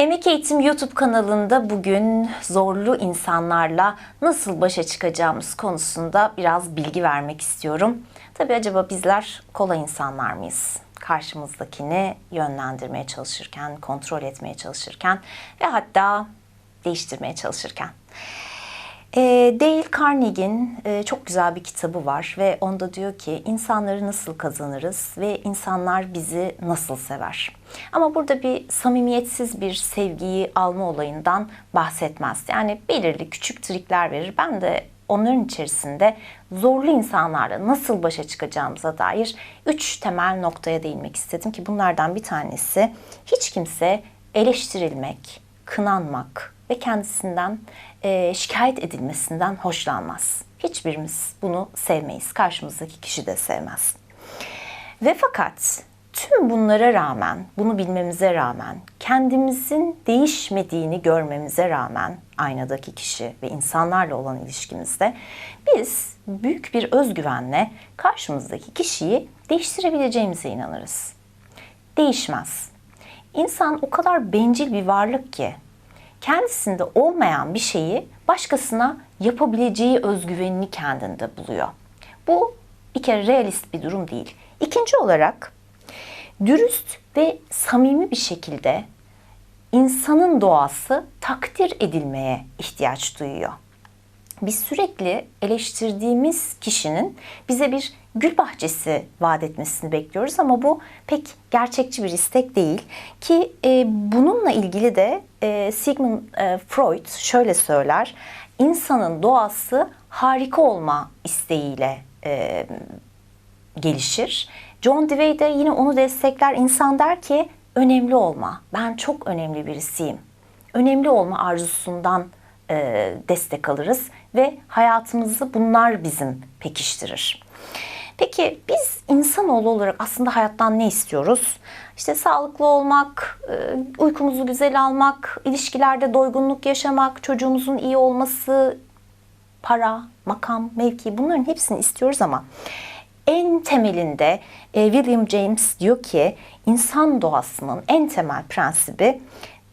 Emek Eğitim YouTube kanalında bugün zorlu insanlarla nasıl başa çıkacağımız konusunda biraz bilgi vermek istiyorum. Tabii acaba bizler kolay insanlar mıyız? Karşımızdakini yönlendirmeye çalışırken, kontrol etmeye çalışırken ve hatta değiştirmeye çalışırken. E, Dale Carnegie'nin e, çok güzel bir kitabı var ve onda diyor ki insanları nasıl kazanırız ve insanlar bizi nasıl sever. Ama burada bir samimiyetsiz bir sevgiyi alma olayından bahsetmez. Yani belirli küçük trikler verir. Ben de onların içerisinde zorlu insanlarla nasıl başa çıkacağımıza dair üç temel noktaya değinmek istedim ki bunlardan bir tanesi hiç kimse eleştirilmek, kınanmak ve kendisinden e, şikayet edilmesinden hoşlanmaz. Hiçbirimiz bunu sevmeyiz. Karşımızdaki kişi de sevmez. Ve fakat tüm bunlara rağmen, bunu bilmemize rağmen, kendimizin değişmediğini görmemize rağmen aynadaki kişi ve insanlarla olan ilişkimizde biz büyük bir özgüvenle karşımızdaki kişiyi değiştirebileceğimize inanırız. Değişmez. İnsan o kadar bencil bir varlık ki kendisinde olmayan bir şeyi başkasına yapabileceği özgüvenini kendinde buluyor. Bu bir kere realist bir durum değil. İkinci olarak dürüst ve samimi bir şekilde insanın doğası takdir edilmeye ihtiyaç duyuyor. Biz sürekli eleştirdiğimiz kişinin bize bir gül bahçesi vaat etmesini bekliyoruz ama bu pek gerçekçi bir istek değil ki e, bununla ilgili de e, Sigmund e, Freud şöyle söyler insanın doğası harika olma isteğiyle e, gelişir. John Dewey de yine onu destekler. İnsan der ki önemli olma. Ben çok önemli birisiyim. Önemli olma arzusundan e, destek alırız ve hayatımızı bunlar bizim pekiştirir. Peki biz insanoğlu olarak aslında hayattan ne istiyoruz? İşte sağlıklı olmak, e, uykumuzu güzel almak, ilişkilerde doygunluk yaşamak, çocuğumuzun iyi olması, para, makam, mevki bunların hepsini istiyoruz ama en temelinde e, William James diyor ki insan doğasının en temel prensibi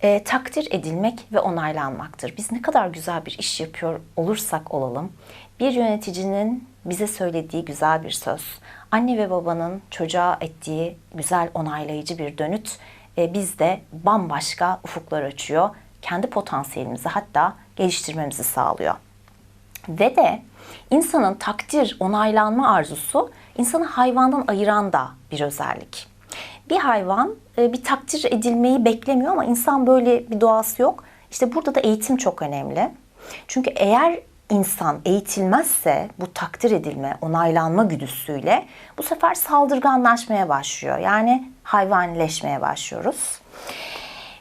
e, takdir edilmek ve onaylanmaktır. Biz ne kadar güzel bir iş yapıyor olursak olalım, bir yöneticinin bize söylediği güzel bir söz, anne ve babanın çocuğa ettiği güzel onaylayıcı bir dönüt e, bizde bambaşka ufuklar açıyor. Kendi potansiyelimizi hatta geliştirmemizi sağlıyor. Ve de insanın takdir, onaylanma arzusu insanı hayvandan ayıran da bir özellik. Bir hayvan e, bir takdir edilmeyi beklemiyor ama insan böyle bir doğası yok. İşte burada da eğitim çok önemli. Çünkü eğer insan eğitilmezse bu takdir edilme, onaylanma güdüsüyle bu sefer saldırganlaşmaya başlıyor. Yani hayvanileşmeye başlıyoruz.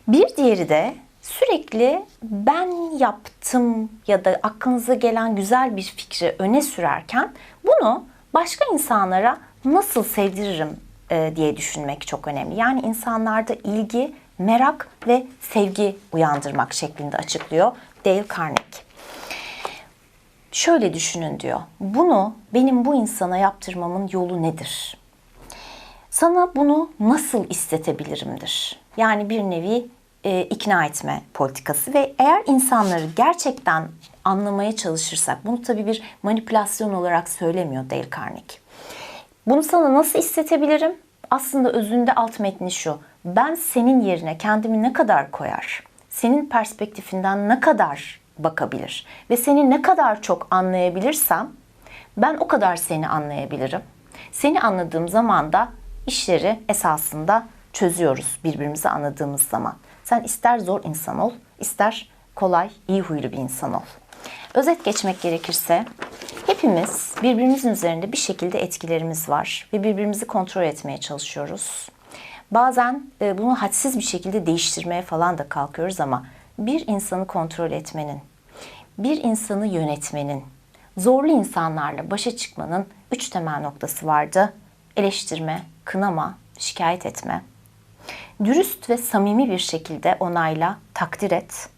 Bir diğeri de sürekli ben yaptım ya da aklınıza gelen güzel bir fikri öne sürerken bunu başka insanlara nasıl sevdiririm e, diye düşünmek çok önemli. Yani insanlarda ilgi, merak ve sevgi uyandırmak şeklinde açıklıyor Dale Carnegie. Şöyle düşünün diyor. Bunu benim bu insana yaptırmamın yolu nedir? Sana bunu nasıl istetebilirimdir? Yani bir nevi e, ikna etme politikası ve eğer insanları gerçekten anlamaya çalışırsak, bunu tabii bir manipülasyon olarak söylemiyor Dale Carnegie. Bunu sana nasıl istetebilirim? Aslında özünde alt metni şu. Ben senin yerine kendimi ne kadar koyar? Senin perspektifinden ne kadar bakabilir? Ve seni ne kadar çok anlayabilirsem ben o kadar seni anlayabilirim. Seni anladığım zaman da işleri esasında çözüyoruz birbirimizi anladığımız zaman. Sen ister zor insan ol, ister kolay, iyi huylu bir insan ol. Özet geçmek gerekirse hepimiz birbirimizin üzerinde bir şekilde etkilerimiz var ve birbirimizi kontrol etmeye çalışıyoruz. Bazen e, bunu hadsiz bir şekilde değiştirmeye falan da kalkıyoruz ama bir insanı kontrol etmenin, bir insanı yönetmenin, zorlu insanlarla başa çıkmanın üç temel noktası vardı. Eleştirme, kınama, şikayet etme. Dürüst ve samimi bir şekilde onayla, takdir et.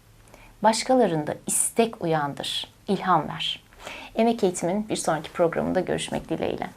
Başkalarında istek uyandır, ilham ver. Emek Eğitim'in bir sonraki programında görüşmek dileğiyle.